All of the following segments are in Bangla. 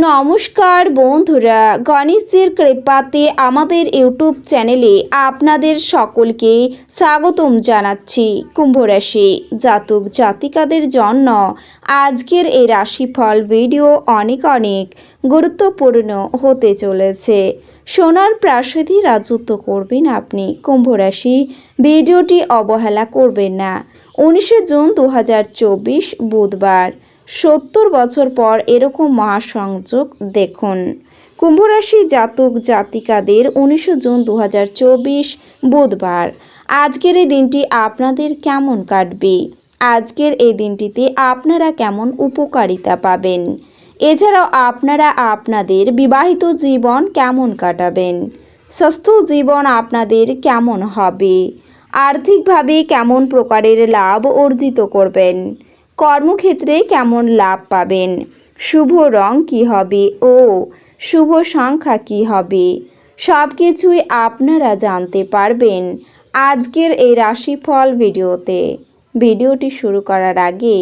নমস্কার বন্ধুরা গণেশজির কৃপাতে আমাদের ইউটিউব চ্যানেলে আপনাদের সকলকে স্বাগতম জানাচ্ছি কুম্ভ রাশি জাতক জাতিকাদের জন্য। আজকের এই রাশিফল ভিডিও অনেক অনেক গুরুত্বপূর্ণ হতে চলেছে। সোনার প্রাসাদী রাজত্ব করবেন আপনি, কুম্ভ রাশি ভিডিওটি অবহেলা করবেন না। উনিশে জুন দু হাজার চব্বিশ বুধবার। সত্তর বছর পর এরকম মহাসংযোগ দেখুন। কুম্ভরাশি জাতক জাতিকাদের উনিশে জুন দু হাজার চব্বিশ বুধবার। আজকের এই দিনটি আপনাদের কেমন কাটবে? আজকের এই দিনটিতে আপনারা কেমন উপকারিতা পাবেন? এছাড়াও আপনারা আপনাদের বিবাহিত জীবন কেমন কাটাবেন? স্বাস্থ্য জীবন আপনাদের কেমন হবে? আর্থিকভাবে কেমন প্রকারের লাভ অর্জিত করবেন? কর্মক্ষেত্রে কেমন লাভ পাবেন? শুভ রং কি হবে? ও, শুভ সংখ্যা কি হবে? সব কিছুই আপনারা জানতে পারবেন আজকের এই রাশিফল ভিডিওতে। ভিডিওটি শুরু করার আগে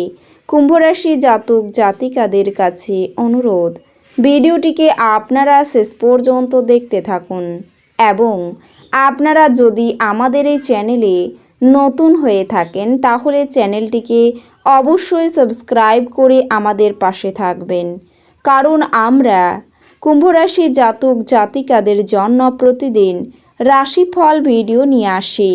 কুম্ভরাশি জাতক জাতিকাদের কাছে অনুরোধ, ভিডিওটিকে আপনারা শেষ পর্যন্ত দেখতে থাকুন এবং আপনারা যদি আমাদের এই চ্যানেলে নতুন হয়ে থাকেন তাহলে চ্যানেলটিকে অবশ্যই সাবস্ক্রাইব করে আমাদের পাশে থাকবেন। কারণ আমরা কুম্ভরাশি জাতক জাতিকাদের জন্য প্রতিদিন রাশিফল ভিডিও নিয়ে আসি।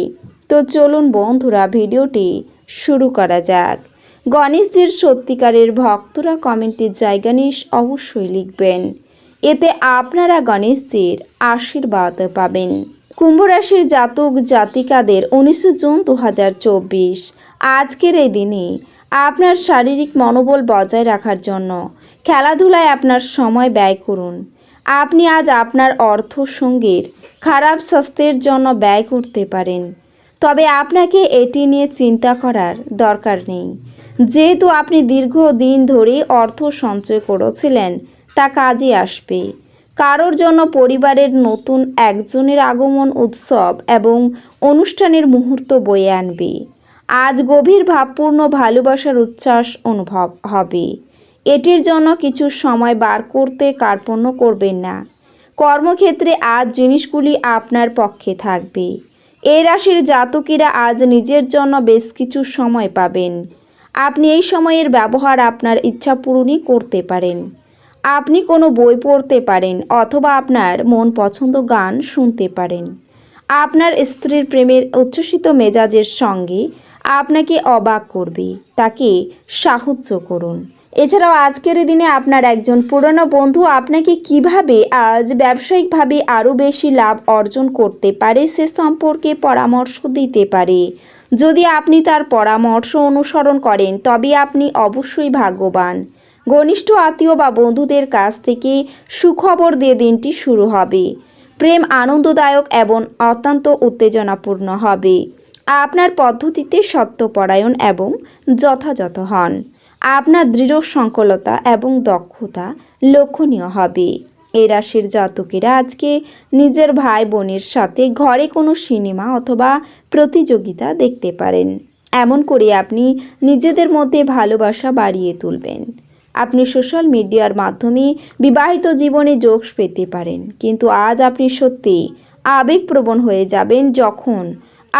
তো চলুন বন্ধুরা, ভিডিওটি শুরু করা যাক। গণেশজির সত্যিকারের ভক্তরা কমেন্টের জায়গা নিয়ে অবশ্যই লিখবেন। এতে আপনারা গণেশজির আশীর্বাদ পাবেন। কুম্ভ রাশির জাতক জাতিকাদের উনিশে জুন দু হাজার চব্বিশ। আজকের এই দিনে আপনার শারীরিক মনোবল বজায় রাখার জন্য খেলাধুলায় আপনার সময় ব্যয় করুন। আপনি আজ আপনার অর্থ সঙ্গীর খারাপ স্বাস্থ্যের জন্য ব্যয় করতে পারেন। তবে আপনাকে এটি নিয়ে চিন্তা করার দরকার নেই। যেহেতু আপনি দীর্ঘদিন ধরে অর্থ সঞ্চয় করেছিলেন, তা কাজে আসবে। কারোর জন্য পরিবারের নতুন একজনের আগমন উৎসব এবং অনুষ্ঠানের মুহূর্ত বয়ে আনবে। আজ গভীর ভাবপূর্ণ ভালোবাসার উচ্ছ্বাস অনুভব হবে। এটির জন্য কিছু সময় বার করতে কার্পণ্য করবেন না। কর্মক্ষেত্রে আজ জিনিসগুলি আপনার পক্ষে থাকবে। এই রাশির জাতকীরা আজ নিজের জন্য বেশ কিছু সময় পাবেন। আপনি এই সময়ের ব্যবহার আপনার ইচ্ছা পূরণই করতে পারেন। আপনি কোনো বই পড়তে পারেন অথবা আপনার মন পছন্দ গান শুনতে পারেন। আপনার স্ত্রীর প্রেমের উচ্ছ্বসিত মেজাজের সঙ্গে আপনাকে অবাক করবে, তাকে সাহায্য করুন। এছাড়াও আজকের দিনে আপনার একজন পুরনো বন্ধু আপনাকে কীভাবে আজ ব্যবসায়িকভাবে আরও বেশি লাভ অর্জন করতে পারে সে সম্পর্কে পরামর্শ দিতে পারে। যদি আপনি তার পরামর্শ অনুসরণ করেন, তবে আপনি অবশ্যই ভাগ্যবান। ঘনিষ্ঠ আত্মীয় বা বন্ধুদের কাছ থেকে সুখবর দিয়ে দিনটি শুরু হবে। প্রেম আনন্দদায়ক এবং অত্যন্ত উত্তেজনাপূর্ণ হবে। আপনার পদ্ধতিতে সত্যপরায়ণ এবং যথাযথ হন। আপনার দৃঢ় সংকলতা এবং দক্ষতা লক্ষণীয় হবে। এ রাশির জাতকেরা আজকে নিজের ভাই বোনের সাথে ঘরে কোনো সিনেমা অথবা প্রতিযোগিতা দেখতে পারেন। এমন করে আপনি নিজেদের মধ্যে ভালোবাসা বাড়িয়ে তুলবেন। আপনি সোশ্যাল মিডিয়ার মাধ্যমে বিবাহিত জীবনে যোগ পেতে পারেন। কিন্তু আজ আপনি সত্যি আবেগপ্রবণ হয়ে যাবেন যখন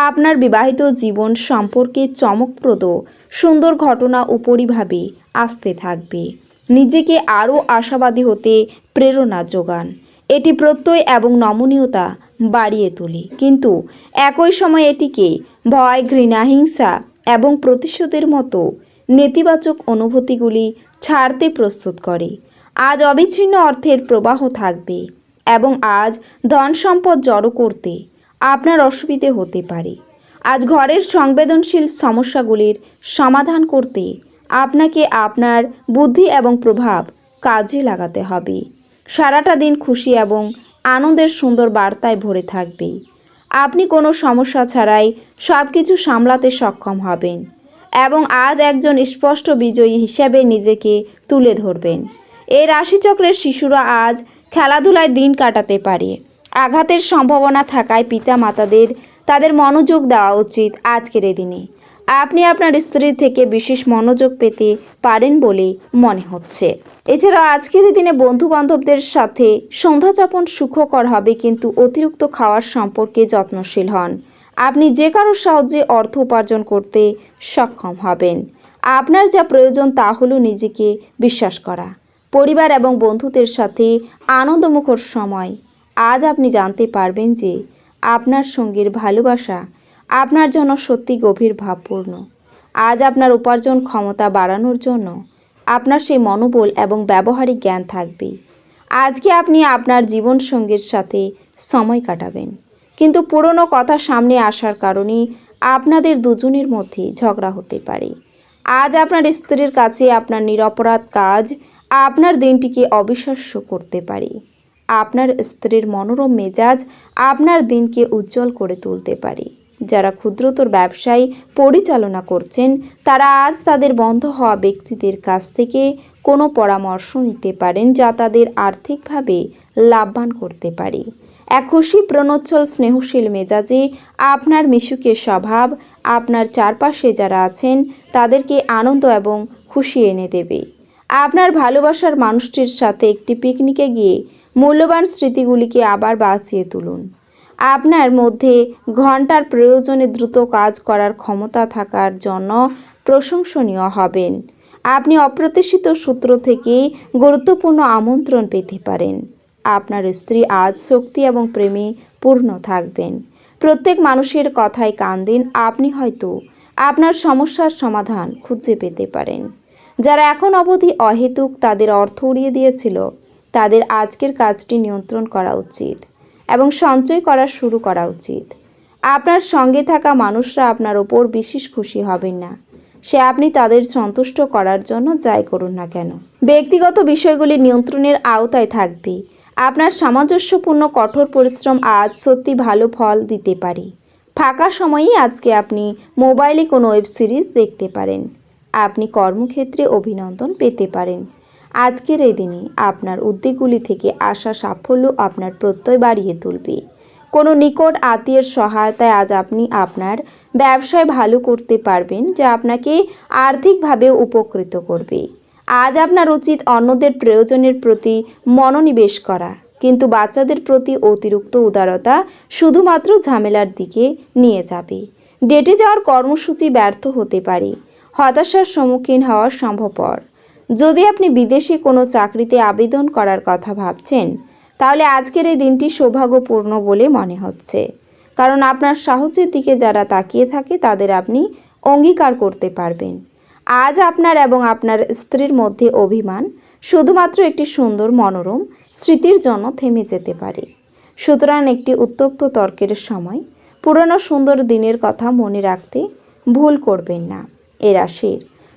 আপনার বিবাহিত জীবন সম্পর্কে চমকপ্রদ, সুন্দর ঘটনা উপরিভাবে আসতে থাকবে। নিজেকে আরও আশাবাদী হতে প্রেরণা যোগান। এটি প্রত্যয় এবং নমনীয়তা বাড়িয়ে তোলে। কিন্তু একই সময় এটিকে ভয়, ঘৃণা, হিংসা এবং প্রতিশোধের মতো নেতিবাচক অনুভূতিগুলি ছাড়তে প্রস্তুত করে। আজ অবিচ্ছিন্ন অর্থের প্রবাহ থাকবে এবং আজ ধন সম্পদ জড়ো করতে আপনার অসুবিধে হতে পারে। আজ ঘরের সংবেদনশীল সমস্যাগুলির সমাধান করতে আপনাকে আপনার বুদ্ধি এবং প্রভাব কাজে লাগাতে হবে। সারাটা দিন খুশি এবং আনন্দের সুন্দর বার্তায় ভরে থাকবে। আপনি কোনো সমস্যা ছাড়াই সব কিছু সামলাতে সক্ষম হবেন এবং আজ একজন স্পষ্ট বিজয়ী হিসেবে নিজেকে তুলে ধরবেন। এই রাশিচক্রের শিশুরা আজ খেলাধুলায় দিন কাটাতে পারে। আঘাতের সম্ভাবনা থাকায় পিতা মাতাদের তাদের মনোযোগ দেওয়া উচিত আজকের দিনে। আপনি আপনার স্ত্রী থেকে বিশেষ মনোযোগ পেতে পারেন বলে মনে হচ্ছে। এছাড়া আজকের দিনে বন্ধু বান্ধবদের সাথে সন্ধ্যাযাপন সুখকর হবে কিন্তু অতিরিক্ত খাওয়ার সম্পর্কে যত্নশীল হন। আপনি যে কারোর সাহায্যে অর্থ উপার্জন করতে সক্ষম হবেন। আপনার যা প্রয়োজন তা হলো নিজেকে বিশ্বাস করা। পরিবার এবং বন্ধুদের সাথে আনন্দমুখর সময় আজ আপনি জানতে পারবেন যে আপনার সঙ্গীর ভালোবাসা আপনার জন্য সত্যি গভীর ভাবপূর্ণ। আজ আপনার উপার্জন ক্ষমতা বাড়ানোর জন্য আপনার সেই মনোবল এবং ব্যবহারিক জ্ঞান থাকবে। আজকে আপনি আপনার জীবনসঙ্গীর সাথে সময় কাটাবেন। কিন্তু পুরনো কথা সামনে আসার কারণে আপনাদের দুজনের মধ্যে ঝগড়া হতে পারে। আজ আপনার স্ত্রীর কাছে আপনার নিরপরাধ কাজ আপনার দিনটিকে অবিশ্বাস্য করতে পারে। আপনার স্ত্রীর মনোরম মেজাজ আপনার দিনকে উজ্জ্বল করে তুলতে পারে। যারা ক্ষুদ্রতর ব্যবসায় পরিচালনা করছেন, তারা আজ তাদের বন্ধ হওয়া ব্যক্তিদের কাছ থেকে কোনো পরামর্শ নিতে পারেন যা তাদের আর্থিকভাবে লাভবান করতে পারে। এক খুশি, প্রণোচ্ছল, স্নেহশীল মেজাজে আপনার মিশুকে স্বভাব, আপনার চারপাশে যারা আছেন, তাদেরকে আনন্দ এবং খুশি এনে দেবে। আপনার ভালোবাসার মানুষটির সাথে একটি পিকনিকে গিয়ে মূল্যবান স্মৃতিগুলিকে আবার বাঁচিয়ে তুলুন। আপনার মধ্যে ঘণ্টার প্রয়োজনে দ্রুত কাজ করার ক্ষমতা থাকার জন্য প্রশংসনীয় হবেন। আপনি অপ্রত্যাশিত সূত্র থেকে গুরুত্বপূর্ণ আমন্ত্রণ পেতে পারেন। আপনার স্ত্রী আজ শক্তি এবং প্রেমে পূর্ণ থাকবেন। প্রত্যেক মানুষের কথায় কান দিন, আপনি হয়তো আপনার সমস্যার সমাধান খুঁজে পেতে পারেন। যারা এখন অবধি অহেতুক তাদের অর্থ উড়িয়ে দিয়েছিল তাদের আজকের কাজটি নিয়ন্ত্রণ করা উচিত এবং সঞ্চয় করা শুরু করা উচিত। আপনার সঙ্গে থাকা মানুষরা আপনার ওপর বিশেষ খুশি হবেন না। সে আপনি তাদের সন্তুষ্ট করার জন্য যাই করুন না কেন। ব্যক্তিগত বিষয়গুলি নিয়ন্ত্রণের আওতায় থাকবে। আপনার সামঞ্জস্যপূর্ণ কঠোর পরিশ্রম আজ সত্যি ভালো ফল দিতে পারে। ফাঁকা সময়েই আজকে আপনি মোবাইলে কোনো ওয়েব সিরিজ দেখতে পারেন। আপনি কর্মক্ষেত্রে অভিনন্দন পেতে পারেন। আজকের এই দিনে আপনার উদ্যোগগুলি থেকে আসা সাফল্য আপনার প্রত্যয় বাড়িয়ে তুলবে। কোনো নিকট আত্মীয়ের সহায়তায় আজ আপনি আপনার ব্যবসায় ভালো করতে পারবেন, যা আপনাকে আর্থিকভাবে উপকৃত করবে। আজ আপনার উচিত অন্যদের প্রয়োজনের প্রতি মনোনিবেশ করা, কিন্তু বাচ্চাদের প্রতি অতিরিক্ত উদারতা শুধুমাত্র ঝামেলার দিকে নিয়ে যাবে। ডেটে যাওয়ার কর্মসূচি ব্যর্থ হতে পারে, হতাশার সম্মুখীন হওয়ার সম্ভবপর। যদি আপনি বিদেশে কোনো চাকরিতে আবেদন করার কথা ভাবছেন, তাহলে আজকের এই দিনটি সৌভাগ্যপূর্ণ বলে মনে হচ্ছে। কারণ আপনার সাহসের দিকে যারা তাকিয়ে থাকে, তাদের আপনি অঙ্গীকার করতে পারবেন। আজ আপনার এবং আপনার স্ত্রীর মধ্যে অভিমান শুধুমাত্র একটি সুন্দর মনোরম স্মৃতির জন্য থেমে যেতে পারে। সুতরাং একটি উত্তপ্ত তর্কের সময়, পুরনো সুন্দর দিনের কথা মনে রাখতে ভুল করবেন না। এ রাশির